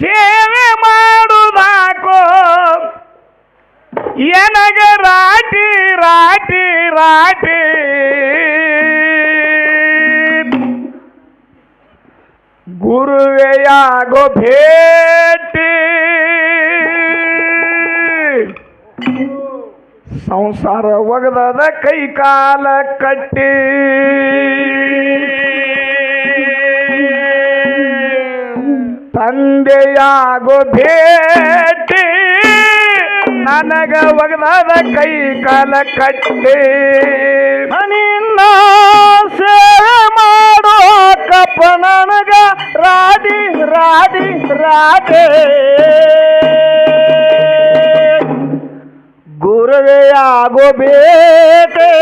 ಸೇವೆ ಮಾಡುದಾಕೋ ಎನಗ ರಾಟಿ ರಾಟಿ ರಾಟಿ? ಗುರುವೆಯಾಗೋ ಭೇಟಿ? ಸಂಸಾರ ಒಗದದ ಕೈ ಕಾಲ ಕಟ್ಟಿ? ತಂದೆಯಾಗೋ ಭೇಟಿ. ನನಗ ಒಗದಾದ ಕೈ ಕಾಲ ಕಟ್ಟಿ. ನಿನ್ನ ಸೇವೆ ಮಾಡೋ ಕಪ್ಪ ನನಗ ರಾಧಿ ರಾಧಿ, ರಾಧೆ. ಗುರುವೆಯಾಗೋ ಆಗೋ ಬೇಟೆ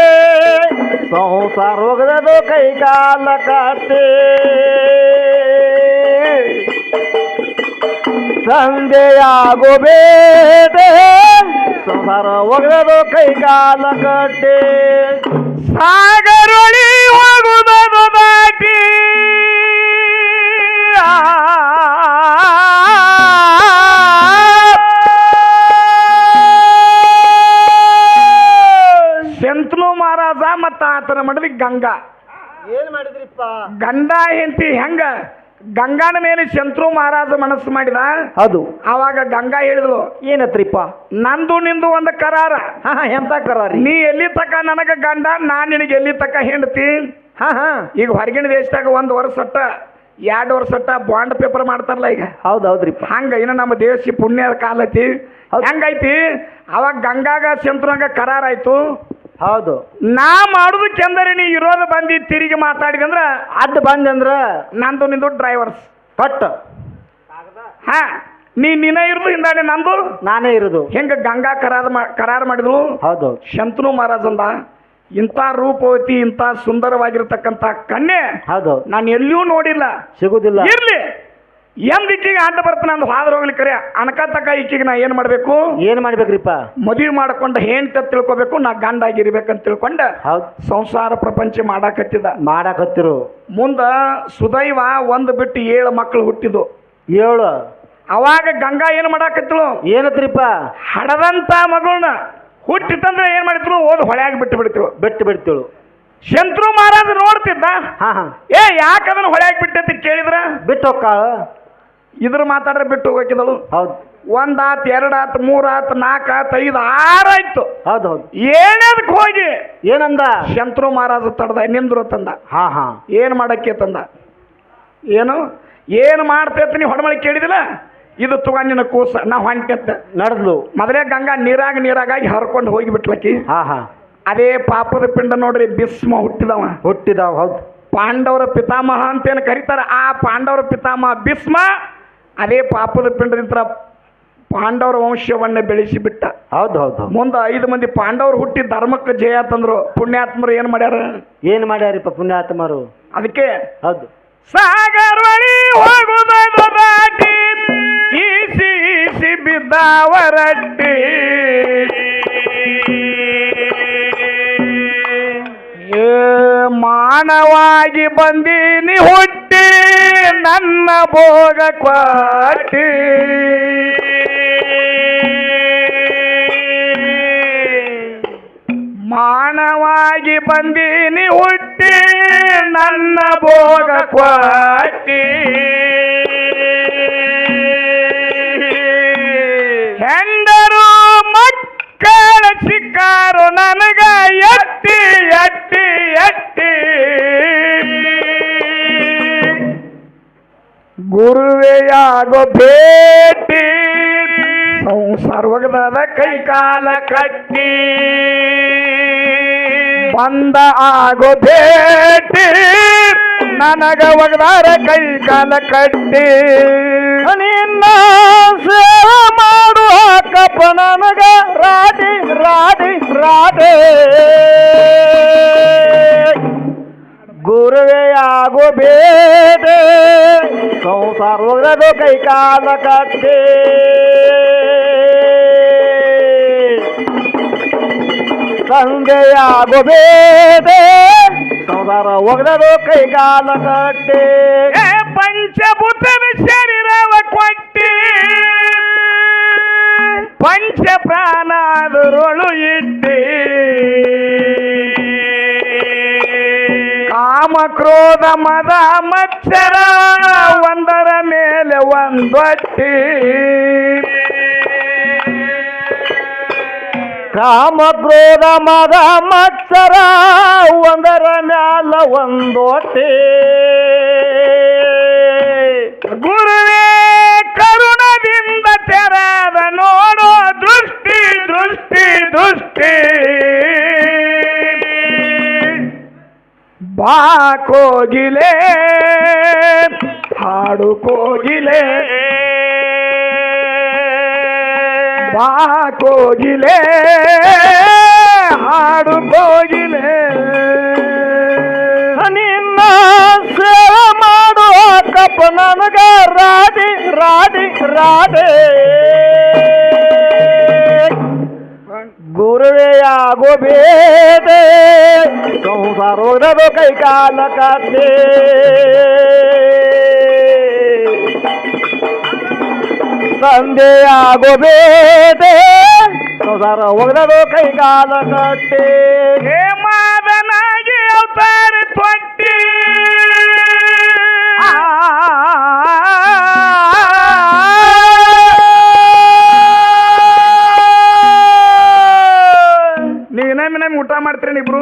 ಸಂಸಾರ ಹೋಗದದು ಕೈ ಕಾಲ ಕಟ್ಟೆ. ತಂದೆಯಾಗೋ ಬೇಟೆ ಸಂಸಾರ ಒಗದು ಕೈ ಕಾಲ ಕಟ್ಟೆ ಸಾಗರೊಳಿ ಹೋಗುವುದು ದಾಟಿ ಶಂತನು ಮಹಾರಾಜ ಮತ್ತ ಆತನ ಮಡದಿ ಗಂಗಾ ಏನ್ ಮಾಡಿದ್ರಿಪ್ಪ ಗಂಡ ಹೆಂಡತಿ ಹೆಂಗ ಗಂಗಾನ ಮೇಲೆ ಶಂತ್ರು ಮಹಾರಾಜ ಮನಸ್ಸು ಮಾಡಿದ? ಅದು ಅವಾಗ ಗಂಗಾ ಹೇಳಿದ್ಲು ಏನತ್ರಿಪ್ಪ? ನಂದು ನಿಂದು ಒಂದು ಕರಾರ. ಹಾ ಎಂತ ಕರಾರ ನೀ ಎಲ್ಲಿ ತಕ ನನಗ ಗಂಡ ನಾನ್ ನಿನಗೆ ಎಲ್ಲಿ ತಕ ಹೆಂಡತಿ? ಹಾ ಹಾ. ಈಗ ಹೊರಗಿನ ದೇಶದಾಗ ಒಂದು ವರ್ಷ ಅಟ್ಟ ಎರಡು ವರ್ಷ ಅಟ್ಟ ಬಾಂಡ್ ಪೇಪರ್ ಮಾಡ್ತಾರಲ್ಲ ಈಗ. ಹೌದು ಹೌದ್ರಿಪ್ಪ ಹಂಗ ಇನ್ನು ನಮ್ಮ ದೇಶ ಪುಣ್ಯದ ಕಾಲ ಐತಿ. ಹೌದ್. ಹೆಂಗೈತಿ? ಅವಾಗ ಗಂಗಾಗ ಶಂತ್ರುನಾಗ ಕರಾರ ಆಯ್ತು. ಹೌದು. ನಾ ಮಾಡುದು ಅಂದರೆ ನೀ ಇರೋದು ಬಂದಿ ತಿರುಗಿ ಮಾತಾಡಿದಂದ್ರ ಅದ್ ಬಂದಂದ್ರ ನಂದು ನಿಂದು ಡ್ರೈವರ್ಸ್ ಕಟ್ ಹಾ ನೀ ನಿನ್ನ ಇರುದು ಹಿಂದಾಡೆ ನಂದು? ನಾನೇ ಇರುದು. ಹೆಂಗ ಗಂಗಾ ಕರಾರ ಮಾ ಕರಾರ ಮಾಡಿದ್ರು? ಹೌದು. ಶಂತನು ಮಹಾರಾಜ್ ಅಂದ ಇಂಥ ರೂಪವತಿ ಇಂಥ ಸುಂದರವಾಗಿರ್ತಕ್ಕಂಥ ಕನ್ಯೆ ಹೌದು. ನಾನು ಎಲ್ಲಿಯೂ ನೋಡಿಲ್ಲ. ಸಿಗುದಿಲ್ಲ. ಇರ್ಲಿ. ಎಂದ್ ಈಕಿಗೆ ಅಡ್ಡ ಬರ್ತಾನೆ ಅಂದ್ ಹಾದ್ರ ಹೋಗ್ಲಿ ಕರೆ. ಅನಕ ತಕ ಈಕಿಗೆ ನಾ ಏನ್ ಮಾಡ್ಬೇಕು? ಏನ್ ಮಾಡ್ಬೇಕ್ರಿಪ್ಪ? ಮದುವೆ ಮಾಡ್ಕೊಂಡು ಹೆಂಡ್ತ ತಿಳ್ಕೊಬೇಕು ನಾ ಗಂಡ ಆಗಿರ್ಬೇಕಂತ ತಿಳ್ಕೊಂಡ ಹೌದ್. ಸಂಸಾರ ಪ್ರಪಂಚ ಮಾಡಾಕತ್ತಿದ. ಮಾಡಾಕತ್ತಿರು. ಮುಂದ ಸುದೈವ ಒಂದು ಬಿಟ್ಟು ಏಳು ಮಕ್ಕಳು ಹುಟ್ಟಿದ್ದು. ಏಳು? ಅವಾಗ ಗಂಗಾ ಏನು ಮಾಡಾಕತ್ತಿಳು? ಏನತ್ರಿಪ್ಪ? ಹಡದಂತ ಮಗಳನ್ನ ಹುಟ್ಟಿತಂದ್ರೆ ಏನ್ ಮಾಡಿದ್ರು? ಓದ್ ಹೊಳೆಯಾಗ ಬಿಟ್ಟು ಬಿಡ್ತಿಳು. ಬಿಟ್ಟು ಬಿಡ್ತಿಳು. ಶಂತ್ರು ಮಹಾರಾಜ್ ನೋಡ್ತಿದ್ದ? ಹಾ ಹಾ. ಏ ಯಾಕದನ್ನ ಅದನ್ನ ಹೊಳ್ಯಾಗ ಬಿಟ್ಟೈತಿ ಕೇಳಿದ್ರ? ಬಿಟ್ಟು ಹೋಗ್ಕಾಳ ಇದ್ರ ಮಾತಾಡ್ರೆ ಬಿಟ್ಟು ಹೋಗಿದಳು ಹೌದು. ಒಂದಾತ್ ಎರಡಾತ್ ಮೂರಾತ್ ನಾಲ್ಕಾತ್ ಐದು ಆರಾಯ್ತು ಹೌದು ಹೌದು. ಏಳನೇದಕ್ಕೆ ಹೋಗಿ? ಏನಂದ? ಶಂತ್ರು ಮಹಾರಾಜ ತಡ್ದ ನಿಂದ್ರು ತಂದ. ಹಾ ಹಾ. ಏನು ಮಾಡಕ್ಕೆ ತಂದ? ಏನು? ಏನು ಮಾಡ್ತೈತಿ ನೀ ಹೊಡಮಳಿ ಕೇಳಿದಿಲ್ಲ? ಇದು ತಗೊಂಡ್ ನಿನ್ನ ಕೂಸ ನಾ ಹೊಂಟೆತ್ತ. ನಡೆದ್ಲು. ಮೊದಲೇ ಗಂಗಾ ನೀರಾಗ ನೀರಾಗಾಗಿ ಹರ್ಕೊಂಡು ಹೋಗಿ ಬಿಟ್ಲಕ್ಕಿ. ಹಾ ಹಾ. ಅದೇ ಪಾಪದ ಪಿಂಡ ನೋಡ್ರಿ ಬಿಸ್ಮ ಹುಟ್ಟಿದವ. ಹುಟ್ಟಿದಾವ ಹೌದು. ಪಾಂಡವರ ಪಿತಾಮಹ ಅಂತೇನು ಕರೀತಾರೆ ಆ ಪಾಂಡವರ ಪಿತಾಮಹ ಭೀಷ್ಮ ಅದೇ ಪಾಪದ ಪಿಂಡದಿಂದ ಪಾಂಡವರ ವಂಶವನ್ನ ಬೆಳೆಸಿ ಬಿಟ್ಟ ಹೌದು ಹೌದು. ಮುಂದೆ ಐದು ಮಂದಿ ಪಾಂಡವರು ಹುಟ್ಟಿ ಧರ್ಮಕ್ಕೆ ಜಯ ತಂದ್ರು. ಪುಣ್ಯಾತ್ಮರು ಏನು ಮಾಡ್ಯಾರ? ಏನ್ ಮಾಡ್ಯಾರಿಪ್ಪ ಪುಣ್ಯಾತ್ಮರು? ಅದಕ್ಕೆ ಹೌದು. ಸಾಗರ್ ರಾಟಿ ಈಸಿ ಈಸಿ ಬಿದ್ದಾವರಟ್ಟಿ ಏ ಮಾನವಾಗಿ ಬಂದೀನಿ ಹುಟ್ಟಿ ನನ್ನ ಭೋಗ ಕ್ವಾಟಿ. ಮಾನವಾಗಿ ಬಂದೀನಿ ಹುಟ್ಟಿ ನನ್ನ ಭೋಗ ಕ್ವಾಟಿ. ಗುರುವೆಯಾಗೋ ಭೇಟಿ. ಸರ್ವಗದ ಕೈ ಕಾಲ ಕಟ್ಟಿ. ಬಂದ ಆಗೋ ಭೇಟಿ. ನನಗ ಒಗದಾರ ಕೈ ಕಾಲ ಕಟ್ಟಿ. ನಿನ್ನ ಸೇವೆ ಮಾಡುವ ಕಪ್ಪ ನನಗ. ರಾಡಿ ರಾಡಿ ರಾಡಿ ಗುರುವೇ ಆಗೋ ಬೇಟೆ ಸಂಸಾರ ಹೋಗದು ಕೈಕಾಲ ಕಟ್ಟೆ. ಸಂಜೆಯಾಗೋ ಬೇಟೆ ಒಗ್ರದು ಕೈ ಕಾಲ ಕಟ್ಟೆ. ಪಂಚಭೂತನ ಶರೀರವ ಕೊಟ್ಟಿ. ಪಂಚ ಪ್ರಾಣಾದರೊಳು ಇಟ್ಟಿ. ಕ್ರೋಧ ಮದ ಮತ್ಸರ ಒಂದರ ಮೇಲೆ ಒಂದೊಟ್ಟಿ. ಕಾಮ ಕ್ರೋಧ ಮದ ಮತ್ಸರ ಒಂದರ ಮ್ಯಾಲ ಒಂದೊಟ್ಟೆ. ಕೋಗಿಲೆ ಹಾಡು ಕೋಗಿಲೆ ಬಾ ಕೋಗಿಲೆ ಹಾಡು ಕೋಗಿಲೆ ನಿನ್ನ ಸೇವ ಮಾಡೋ ಕಪ್ಪ ನನಗ ರಾಡಿ ರಾಡಿ ರಾಡೆ ಗುರುವೇ ಆಗೋ ಬೇದೆ. ಸಂಸಾರ ಹೋಗದು ಕೈ ಕಾಲ ಕತ್ತೆ ತಂದೆ ಆಗೋ ಬೇದೆ. ಸಂಸಾರ ಹೋಗದು ಕೈ ಕಾಲ ಕಟ್ಟೆ ನಮ್ಮಿ ಊಟ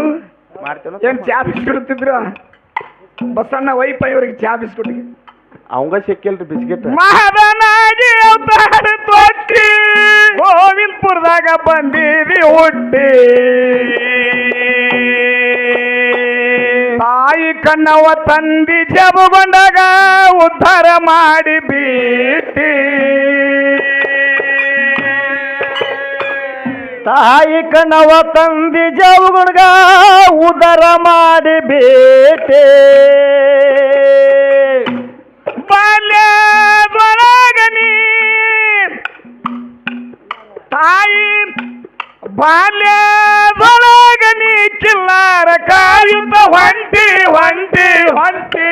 ಮಾಡ್ತೀರಿ ಇಬ್ರು ಏನ್ ಚಾ ಬಿಸ್ಕಿಟ್ ಬಸಣ್ಣ ವೈಫೈ ಅವ್ರಿಗೆ ಚಾ ಬಿಸ್ಕಿಟ್ ಅವಂಗ ಸಿಕ್ಕಿಲ್ರಿ ಬಿಸ್ಕಿಟ್. ಮಹದನಾಗಿ ಅವತಾರ ತೊಟ್ಟಿ ಗೋವಿಂದಪುರದಾಗ ಬಂದಿದಿ ಹುಟ್ಟಿ. ತಾಯಿ ಕಣ್ಣವ ತಂದಿ ಜಬಗೊಂಡಾಗ ಉದ್ಧಾರ ಮಾಡಿ ಬಿಟ್ಟಿ ತಾಯಿ ಕಣವ ತಂದಿ ಜವುಗುಡ್ಗ ಉದರ ಮಾಡಿ ಬೇಟೆ ಬಾಲ್ಯದೊಳಗ ನೀ. ತಾಯಿ ಬಾಲ್ಯದೊಳಗ ನೀ. ಚಿಲ್ಲಾರ ಕಾಯುತ್ತ ಹೊಂಟಿ ಹೊಂಟಿ ಹೊಂಟಿ.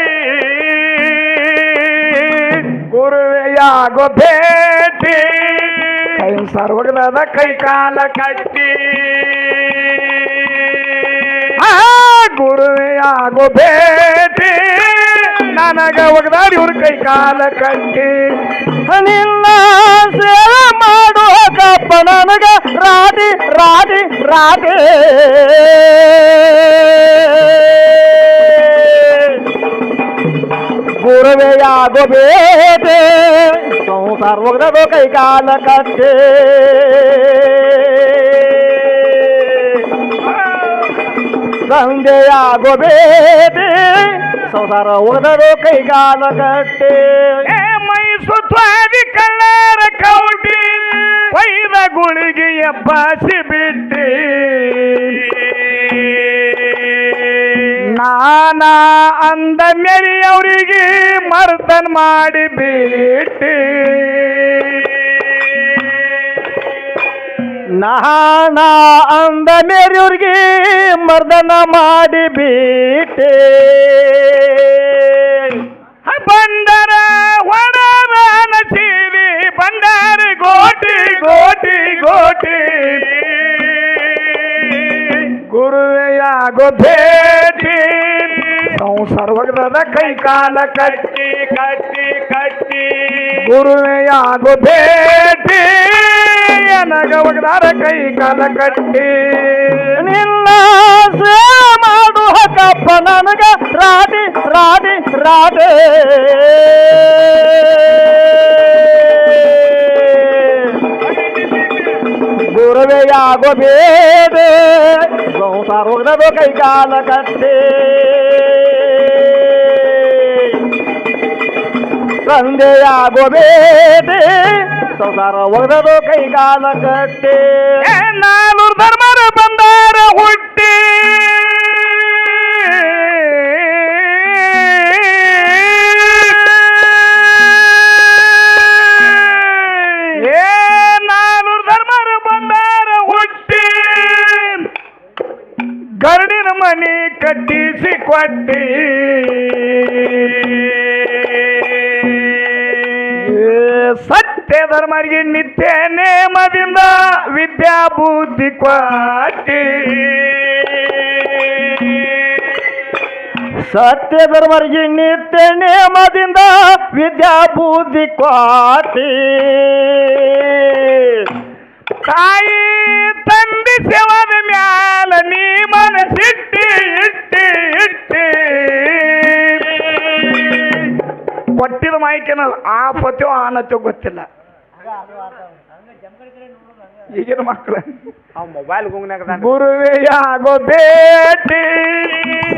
ಗುರುವೆಯಾಗೋ ಭೇಟಿ. ಕೈ ಕೈಕಾಲ ಕೈ ಕಾಲ ಕಟ್ಟಿ ಆ ಗುರುವೆಯಾಗೋ ಭೇಟಿ. ನನಗ ಒಗದಾಡಿ ಇವ್ರ ಕೈಕಾಲ ಕಟ್ಟಿ. ನಿನ್ನ ಸೇವೆ ಮಾಡೋ ಕಪ್ಪ ನನಗ ರಾಡಿ ರಾಡಿ ರಾಡಿ ಗುರುವೆಯಾಗೋ ಆಗೋ ಸಂಸಾರ ಹೋಗದು ಕೈಗಾಲ ಕಟ್ಟೆ ಸಂಜೆಯಾಗೋಬೇಡಿ ಸಂಸಾರ ಹೋಗದು ಕೈಗಾಲ ಕಟ್ಟೆ ಏ ಮೈ ಸುತ್ತಾದಿ ಕಳ್ಳರ ಕೌಟಿ ವೈರ ಗುಳಿಗೆ ಎಬ್ಬಾಸಿ ಬಿಟ್ಟಿ. ನಾನಾ ಅಂದ ಮೇರಿ ಅವರಿಗೆ ಮರ್ದನ್ ಮಾಡಿ ಬಿಟ್ಟಿ. ನಾನ ಅಂದ ಮೇರಿಯವ್ರಿಗೆ ಮರ್ದನ ಮಾಡಿ ಬಿಟ್ಟೆ. ಬಂದರ ಒಡದಾನ ಸೀರಿ, ಬಂದಾರ ಗೋಟಿ ಗೋಟಿ ಗೋಟಿ. ಗುರುವೆಯಾಗೋ ಭೇಟಿ ಸಂಸರ್ವಗದ ಕೈ ಕಾಲ ಕಟ್ಟಿ ಕಟ್ಟಿ ಕಟ್ಟಿ. ಗುರುವೆಯಾಗೋ ಭೇಟಿ ನನಗ ಒಗದಾರ ಕೈ ಕಾಲ ಕಟ್ಟಿ ನಿನ್ನ ಸೇವೆ ಮಾಡು ಕಪ್ಪ ನನಗ ರಾಧಿ ರಾಧಿ ರಾಧೆ. ಗುರುವೆಯಾಗೋ ಬೇಡೆ ಸಂಸಾರ ಹೋಗದು ಕೈ ಕಾಲ ಕಟ್ಟಿ ತಂದೆಯಾಗೋ ಬೇಡೆ ಸಂಸಾರ ಹೋಗದು ಕೈ ಕಾಲ ಕಟ್ಟೆ ನಾನೂರು ಧರ್ಮರ ಬಂದಾರ ಹುಟ್ಟಿ. ಗರಡಿನ ಮನಿ ಕಟ್ಟಿಸಿ ಕೊಟ್ಟಿ. ಸತ್ಯ ಧರ್ಮರಿಗೆ ನಿತ್ಯ ನೇಮದಿಂದ ವಿದ್ಯಾ ಬುದ್ಧಿ ಕ್ವಾಟಿ. ಸತ್ಯ ಧರ್ಮರಿಗೆ ನಿತ್ಯ ನೇಮದಿಂದ ವಿದ್ಯಾ ಬುದ್ಧಿ ಕ್ವಾಟಿ. ತಾಯಿ ತಂದೆ ಸೇವಾದ ಮ್ಯಾಲ ನೀ ಮನಸ್ಸಿಟ್ಟಿ, ಇಟ್ಟಿ ಇಟ್ಟಿ. ಕೊಟ್ಟಿದ ಮಾಹಿತಿನ ಆ ಪತ್ಯೋ ಆನತ್ಯೋ ಗೊತ್ತಿಲ್ಲ. ಈಗಿನ ಮಕ್ಕಳು ಮೊಬೈಲ್ ಗುಂಗ್ನಾಗ ಗುರುವೆಯಾಗೋ ಬೇಟಿ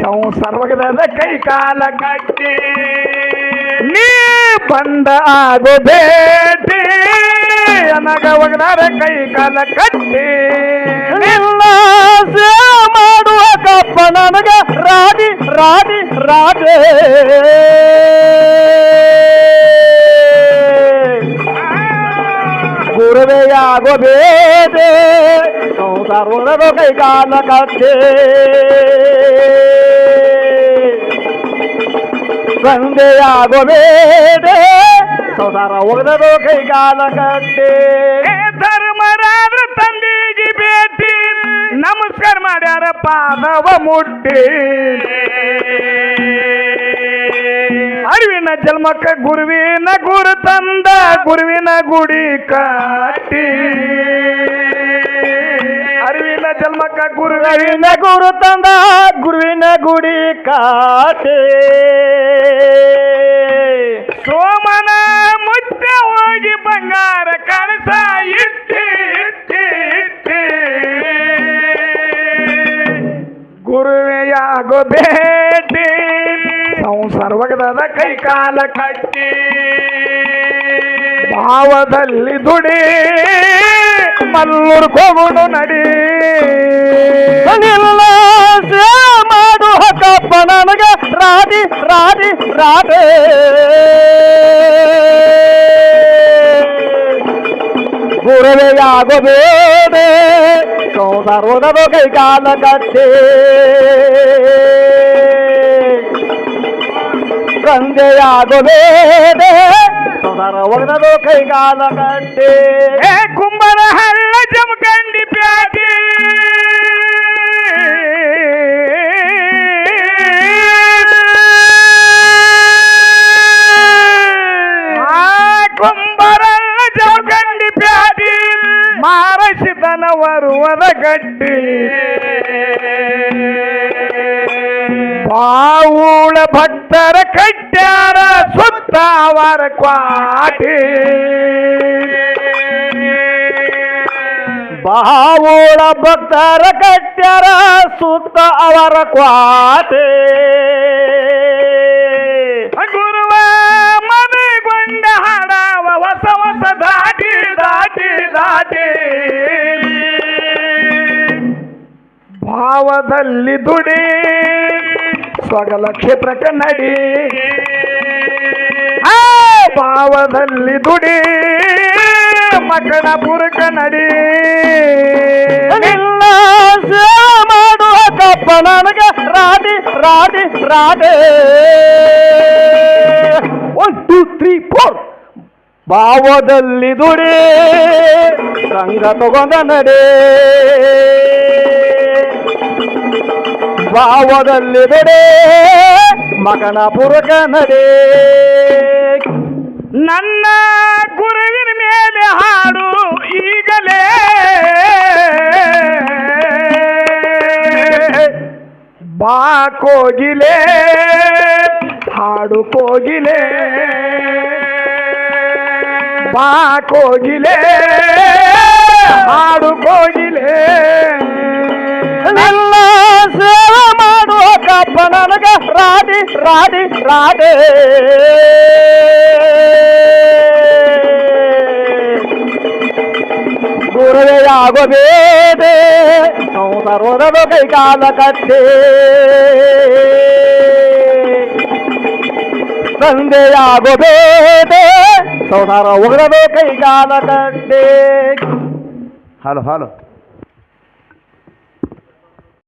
ನಾವು ಸರ್ವಗದ ಕೈ ಕಾಲ ಕಟ್ಟಿ. ನೀ ಬಂದ ಆಗೋ ಬೇಟಿ ನನಗ ಕೈ ಕಾಲ ಕಟ್ಟಿ. ಇಲ್ಲ ಮಾಡುವ ಕಪ್ಪ ನನಗ ರಾಜಿ ರಾಜಿ ರಾಜೇ ಗುರುವೆಯಾಗೋ ಬೇದೆ ಸಂಸಾರದ ಕೈ ಕಾಲ ಕಟ್ಟೆ ತಂದೆಯಾಗೋ ಬೇದೆ ಸಂಸಾರ ಒಗದದು ಕೈ ಕಾಲ ಕಟ್ಟೆ ಧರ್ಮರಾದ್ರ ತಂದೆಗೆ ಭೇಟಿ, ನಮಸ್ಕಾರ ಮಾಡ್ಯಾರ ಪಾದವ ಮುಟ್ಟಿ. ಜನ್ಮಕ್ಕ ಗುರುವಿನ ಗುರು ತಂದ, ಗುರುವಿನ ಗುಡಿ ಕಾಟಿ. ಅರಿವಿನ ಜನ್ಮಕ್ಕ ಗುರುವಿನ ಗುರು ತಂದ, ಗುರುವಿನ ಗುಡಿ ಕಾಟಿ. ಸೋಮನ ಮುಚ್ಚ ಹೋಗಿ ಬಂಗಾರ ಕಳಸ ಇಟ್ಟಿ ಇಟ್ಟಿ ಸಂಸರ್ವಗದ ಕೈ ಕಾಲ ಕಟ್ಟಿ. ಭಾವದಲ್ಲಿ ದುಡಿ ಮಲ್ಲೂರು ಕೋಗುಡು ನಡಿ. ಮಾಡು ಹಕ್ಕಪ್ಪ ನನಗೆ. ರಾಧಿ ರಾಧಿ, ರಾಧೆ. ಗುರುವೆಯಾಗೋ ಬೇಡೆ ಸಂಸಾರದ ಕೈ ಕಾಲ ಕಟ್ಟೆ. ತಂದೆಯಾಗೋ ಬೇಡೆ ಕೈಗಾಲ ಒಗದದು ಕೈಗಾಲ ಕಟ್ಟೆ ಏ ಕುಂಬರ ಹಳ್ಳ ಜಮಕಂಡಿ ಪ್ಯಾಟಿ ಕುಂಬರಲ್ಲ ಜಮಕಂಡಿ ಪ್ಯಾಟಿ ಮಾರಸಿದನ ವರುವದ ಗಡ್ಡಿ ಬಾವುಳ ಭಕ್ತರ ಕಟ್ಟ್ಯಾರ ಸುತ್ತಾವರ ಕ್ವಾಟಿ. ಬಾವುಳ ಭಕ್ತರ ಕಟ್ಟ್ಯಾರ ಸುತ್ತ ಅವರ ಕ್ವಾಟೆ. ಗುರುವ, ಮನೆಗೊಂಡ ಹಾಡವ ಹೊಸ ಹೊಸ ದಾಟಿ ದಾಟಿ ದಾಟಿ. ಭಾವದಲ್ಲಿ ದುಡಿ ಸ್ವಗಲ ಕ್ಷೇತ್ರಕ್ಕೆ ನಡಿ. ಆ ದುಡಿ. ಮಕ್ಕಳ ಪುರಕ ನಡಿ ಮಾಡುವ ಕಪ್ಪ ನನಗೆ Radhi Radhi, Radhe. One two three four ಭಾವದಲ್ಲಿ ದುಡಿ. ಸಂಘ ತಗೊಂಡ ನಡೆ. ಭಾವದಲ್ಲಿ ಬಿಡೆ ಮಗನ ಪುರಕ ನನ್ನ ಗುರುವಿನ ಮೇಲೆ ಹಾಡು ಈಗಲೇ. ಬಾ ಕೋಗಿಲೆ, ಹಾಡು ಕೋಗಿಲೆ. ಬಾ ಕೋಗಿಲೆ, ಹಾಡು ಕೋಗಿಲೆ. ನನ್ನ ರಾಡಿ ರಾಡಿ ರಾಡೆ ಗುರುವೆಯಾಗೋ ಬೇದೆ ಸಂಸಾರದ ಕೈ ಕಾಲ ಕಟ್ಟೆ ತಂದೆಯಾಗೋ ಬೇದೆ ಸಂಸಾರ ಒಗರದು ಕೈ ಕಾಲ ಕಟ್ಟೆ ಹಲೋ ಹಲೋ